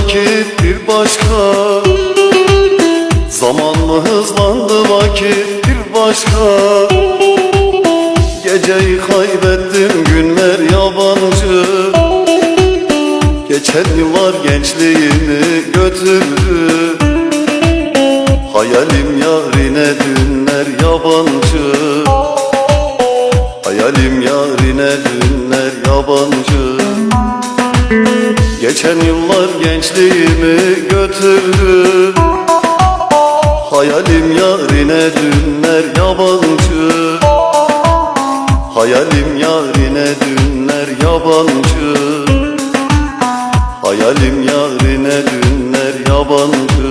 vakit bir başka. Zaman mı hızlandı vakit bir başka. Geceyi kaybettim günler yabancı. Geçen yıllar gençliğimi götürdü. Hayalim yarine dünler yabancı. Hayalim yarine dünler yabancı. Geçen yıllar gençliğimi götürdü Hayalim yarine dünler yabancı. Hayalim yarine dünler yabancı. Hayalim yarine dünler yabancı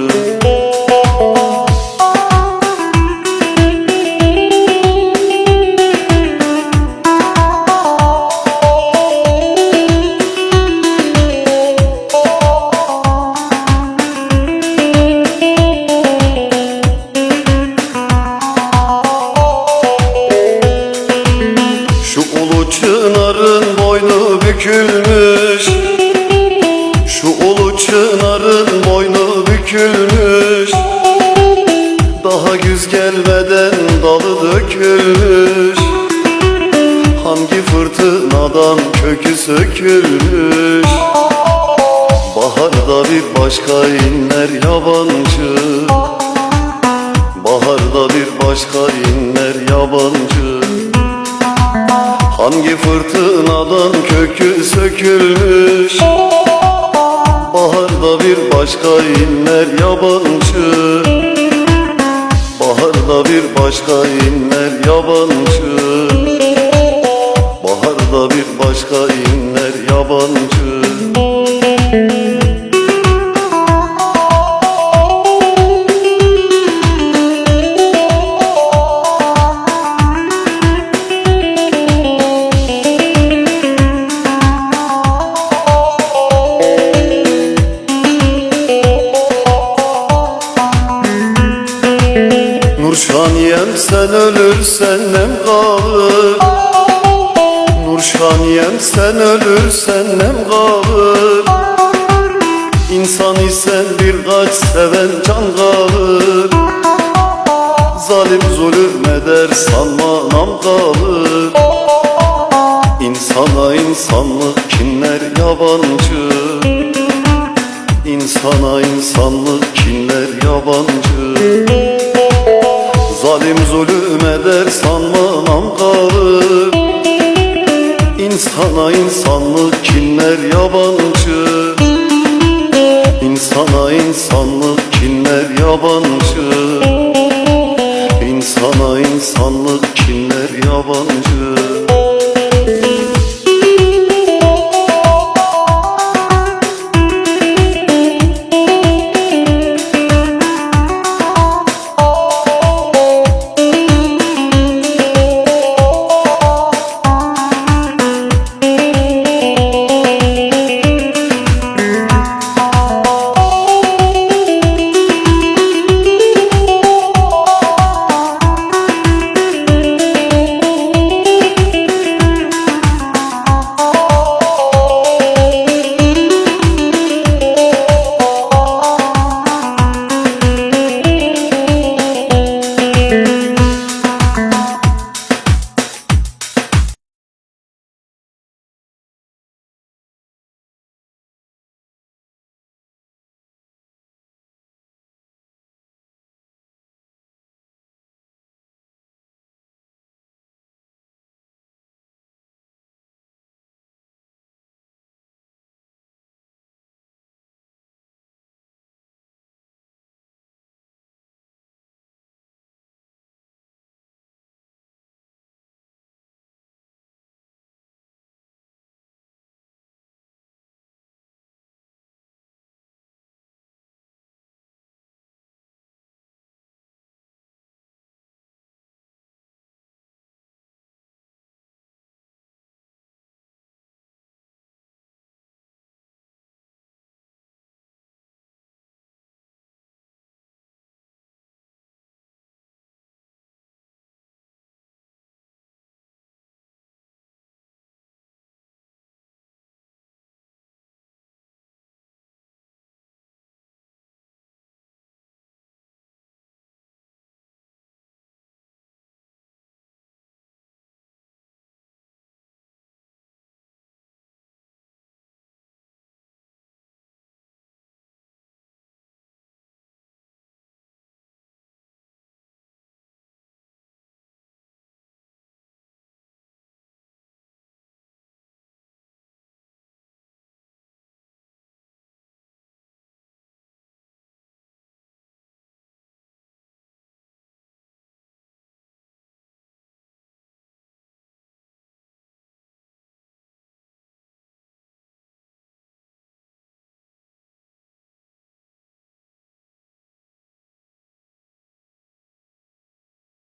çınarın boynu bükülmüş. Şu ulu çınarın boynu bükülmüş. Daha güz gelmeden dalı dökülmüş. Hangi fırtınadan kökü sökülmüş? Baharda bir başka inler yabancı. Baharda bir başka inler yabancı Hangi fırtınadan kökü sökülmüş? Baharda bir başka inler yabancı. Baharda bir başka inler yabancı. Baharda bir başka inler yabancı Nurşaniyem sen ölürsen nem kalır. Nurşaniyem sen ölürsen nem kalır. İnsan isen birkaç seven can kalır. Zalim zulüm eder sanma nam kalır. İnsana insanlık kinler yabancı. İnsana insanlık kinler yabancı Zalim zulüm eder sanma nam kalır İnsana insanlık kinler yabancı? İnsana insanlık kinler yabancı? İnsana insanlık kinler yabancı